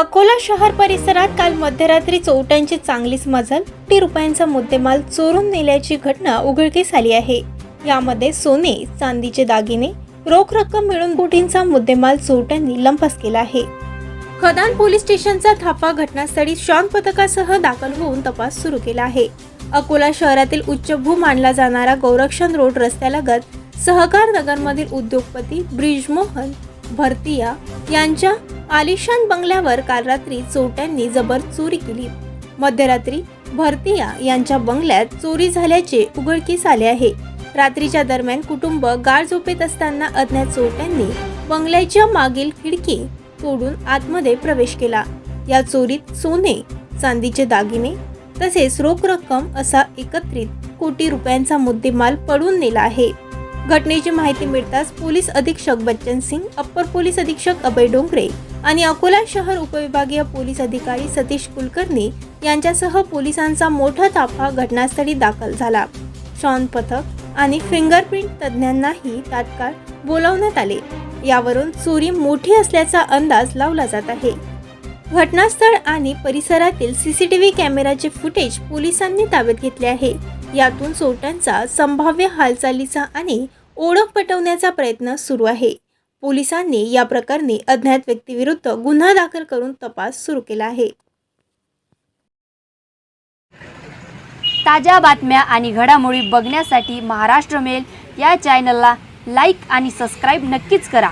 अकोला शहर परिसरात काल मध्यरात्री चोरट्यांची चांगलीच मजल ती रुपयांचा मुद्देमाल चोरून नेल्याची घटना उघडकीस आली आहे. यामध्ये सोने चांदीचे दागिने रोख रक्कम मिळून कोटींचा मुद्देमाल चोरट्यांनी लंपास केला आहे. खदान पोलीस स्टेशनचा थापा घटनास्थळी श्वान पथकासह दाखल होऊन तपास सुरू केला आहे. अकोला शहरातील उच्चभू मानला जाणारा गौरक्षण रोड रस्त्यालगत सहकार नगरमधील उद्योगपती ब्रिजमोहन भरतिया यांच्या आलिशान बंगल्यावर काल रात्री चोरट्यांनी जबर चोरी केली. मध्यरात्री भरतिया यांच्या बंगल्यात चोरी झाल्याचे उघडकीस आले आहे. रात्रीच्या दरम्यान कुटुंब गाळ झोपेत असताना अज्ञात चोरट्यांनी बंगल्याच्या मागील खिडकी तोडून आतमध्ये प्रवेश केला. या चोरीत सोने चांदीचे दागिने तसेच रोख रक्कम असा एकत्रित कोटी रुपयांचा मुद्देमाल पडून नेला आहे. घटनेची माहिती मिळताच पोलीस अधीक्षक बच्चन सिंग अप्पर पोलीस अधीक्षक अभय डोंगरे आणि अकोला शहर उपविभागीय पोलीस अधिकारी सतीश कुलकर्णी यांच्यासह पोलिसांचा मोठा ताफा घटनास्थळी दाखल झाला. शॉन पथक आणि फिंगरप्रिंट तज्ज्ञांनाही तात्काळ बोलावण्यात आले. यावरून चोरी मोठी असल्याचा अंदाज लावला जात आहे. घटनास्थळ आणि परिसरातील सी सी टी व्ही कॅमेराचे फुटेज पोलिसांनी ताब्यात घेतले आहे. यातून चोरट्यांचा संभाव्य हालचालीचा आणि ओळख पटवण्याचा प्रयत्न सुरू आहे. पोलिसांनी या प्रकरणी अज्ञात व्यक्तीविरुद्ध गुन्हा दाखल करून तपास सुरू केला आहे. ताज्या बातम्या आणि घडामोडी बघण्यासाठी महाराष्ट्र मेल या चॅनलला लाईक आणि सबस्क्राईब नक्कीच करा.